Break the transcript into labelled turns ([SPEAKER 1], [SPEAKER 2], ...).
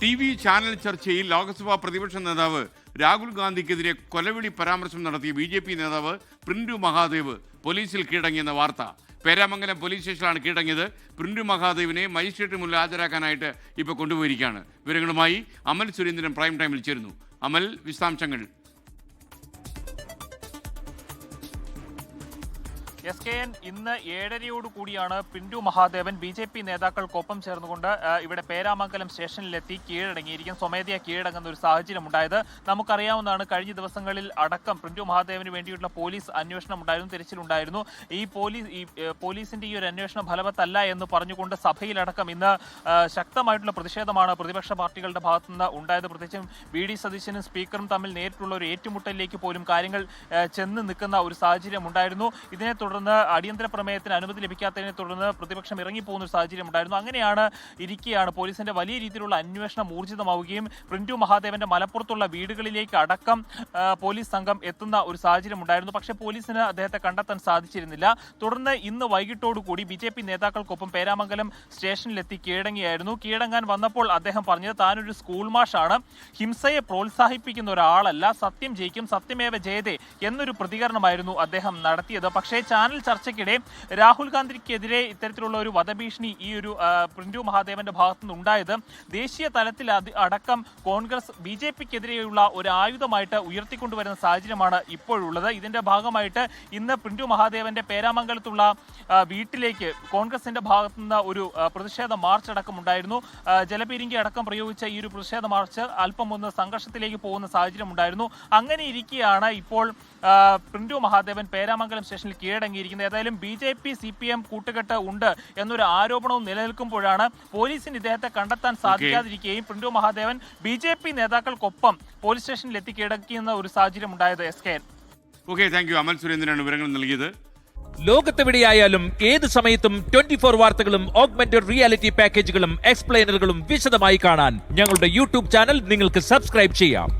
[SPEAKER 1] T V channel ചർച്ചയിൽ ലോക്സഭാ പ്രതിപക്ഷ നേതാവ് രാഹുൽ ഗാന്ധിക്കെതിരെ കൊലവിളി പരാമർശം നടത്തിയ ബി ജെ പി നേതാവ് പ്രിൻഡു മഹാദേവ് പോലീസിൽ കീഴടങ്ങിയെന്ന വാർത്ത. പേരാമംഗലം പോലീസ് സ്റ്റേഷനിലാണ് കീഴടങ്ങിയത്. പ്രിൻഡു മഹാദേവിനെ മജിസ്ട്രേറ്റ് മുന്നിൽ ഹാജരാക്കാനായിട്ട് ഇപ്പോൾ കൊണ്ടുപോയിരിക്കുകയാണ്. വിവരങ്ങളുമായി അമൽ സുരേന്ദ്രൻ പ്രൈം ടൈമിൽ ചേരുന്നു. അമൽ വിശദാംശങ്ങൾ.
[SPEAKER 2] എസ് കെ എൻ ഇന്ന് ഏഴരയോട് കൂടിയാണ് Pintu Mahadevan B J P നേതാക്കൾക്കൊപ്പം ചേർന്നുകൊണ്ട് ഇവിടെ പേരാമംഗലം സ്റ്റേഷനിലെത്തി കീഴടങ്ങിയിരിക്കും സ്വമേധയാ കീഴടങ്ങുന്ന ഒരു സാഹചര്യം ഉണ്ടായത് നമുക്കറിയാവുന്നതാണ്. കഴിഞ്ഞ ദിവസങ്ങളിൽ അടക്കം പിന്റു മഹാദേവന് വേണ്ടിയിട്ടുള്ള പോലീസ് അന്വേഷണം ഉണ്ടായിരുന്നു തിരച്ചിലുണ്ടായിരുന്നു. ഈ പോലീസ് ഈ പോലീസിന്റെ ഈ ഒരു അന്വേഷണം ഫലവത്തല്ല എന്ന് പറഞ്ഞുകൊണ്ട് സഭയിലടക്കം ഇന്ന് ശക്തമായിട്ടുള്ള പ്രതിഷേധമാണ് പ്രതിപക്ഷ പാർട്ടികളുടെ ഭാഗത്തു നിന്ന് ഉണ്ടായത്. പ്രത്യേകിച്ചും വി ഡി സതീശനും സ്പീക്കറും തമ്മിൽ നേരിട്ടുള്ള ഒരു ഏറ്റുമുട്ടലിലേക്ക് പോലും കാര്യങ്ങൾ ചെന്ന് നിൽക്കുന്ന ഒരു സാഹചര്യം ഉണ്ടായിരുന്നു ഇതിനെ തുടർന്ന് അടിയന്തര പ്രമേയത്തിന് അനുമതി ലഭിക്കാത്തതിനെ തുടർന്ന് പ്രതിപക്ഷം ഇറങ്ങിപ്പോകുന്ന ഒരു സാഹചര്യം ഉണ്ടായിരുന്നു. അങ്ങനെയാണ് ഇരിക്കെയാണ് പോലീസിന്റെ വലിയ രീതിയിലുള്ള അന്വേഷണം ഊർജിതമാവുകയും പ്രിന്റു മഹാദേവന്റെ മലപ്പുറത്തുള്ള വീടുകളിലേക്ക് അടക്കം പോലീസ് സംഘം എത്തുന്ന ഒരു സാഹചര്യം ഉണ്ടായിരുന്നു. പക്ഷേ പോലീസിന് അദ്ദേഹത്തെ കണ്ടെത്താൻ സാധിച്ചിരുന്നില്ല. തുടർന്ന് ഇന്ന് വൈകിട്ടോടുകൂടി ബി ജെ പി നേതാക്കൾക്കൊപ്പം പേരാമംഗലം സ്റ്റേഷനിലെത്തി കീഴടങ്ങിയായിരുന്നു. കീഴടങ്ങാൻ വന്നപ്പോൾ അദ്ദേഹം പറഞ്ഞത് താനൊരു സ്കൂൾ മാഷാണ്. ഹിംസയെ പ്രോത്സാഹിപ്പിക്കുന്ന ഒരാളല്ല. സത്യം ജയിക്കും. സത്യമേവ ജയതേ എന്നൊരു പ്രതികരണമായിരുന്നു അദ്ദേഹം നടത്തിയത്. പക്ഷേ ചാനൽ ചർച്ചയ്ക്കിടെ രാഹുൽ ഗാന്ധിക്കെതിരെ ഇത്തരത്തിലുള്ള ഒരു വധഭീഷണി ഈ ഒരു പ്രിന്റു മഹാദേവന്റെ ഭാഗത്തു നിന്ന് ഉണ്ടായത് ദേശീയ തലത്തിൽ അടക്കം കോൺഗ്രസ് ബി ജെ പിക്കെതിരെയുള്ള ഒരു ആയുധമായിട്ട് ഉയർത്തിക്കൊണ്ടുവരുന്ന സാഹചര്യമാണ് ഇപ്പോഴുള്ളത്. ഇതിന്റെ ഭാഗമായിട്ട് ഇന്ന് പ്രിന്റു മഹാദേവന്റെ പേരാമംഗലത്തുള്ള വീട്ടിലേക്ക് കോൺഗ്രസിന്റെ ഭാഗത്തു നിന്ന് ഒരു പ്രതിഷേധ മാർച്ച് അടക്കം ഉണ്ടായിരുന്നു. ജലപീരിങ്കി അടക്കം പ്രയോഗിച്ച ഈ ഒരു പ്രതിഷേധ മാർച്ച് അല്പം ഒന്ന് സംഘർഷത്തിലേക്ക് പോകുന്ന സാഹചര്യം ഉണ്ടായിരുന്നു അങ്ങനെ ഇരിക്കെയാണ് ഇപ്പോൾ പ്രിന്റു മഹാദേവൻ പേരാമംഗലം സ്റ്റേഷനിൽ കീഴടങ്ങിയിരിക്കുന്നത് ഏതായാലും B J P C P M കൂട്ടുകെട്ട് ഉണ്ട് എന്നൊരു ആരോപണവും നിലനിൽക്കുമ്പോഴാണ് പോലീസിന് ഇദ്ദേഹത്തെ കണ്ടെത്താൻ സാധിക്കാതിരിക്കുകയും Printu Mahadevan B J P നേതാക്കൾക്കൊപ്പം police സ്റ്റേഷനിൽ എത്തി കീഴടക്കിയെന്ന ഒരു സാഹചര്യം ഉണ്ടായത് S K.
[SPEAKER 1] Okay thank you. Amal സുരേന്ദ്രനാണ് വിവരങ്ങൾ നൽകിയത്.
[SPEAKER 3] ലോകത്തെവിടെയായാലും ഏത് സമയത്തും ട്വന്റി ഫോർ വാർത്തകളും ഓഗ്മെന്റഡ് റിയാലിറ്റി പാക്കേജുകളും എക്സ്പ്ലെയിനറുകളും വിശദമായി കാണാൻ ഞങ്ങളുടെ യൂട്യൂബ് ചാനൽ നിങ്ങൾക്ക് സബ്സ്ക്രൈബ് ചെയ്യാം.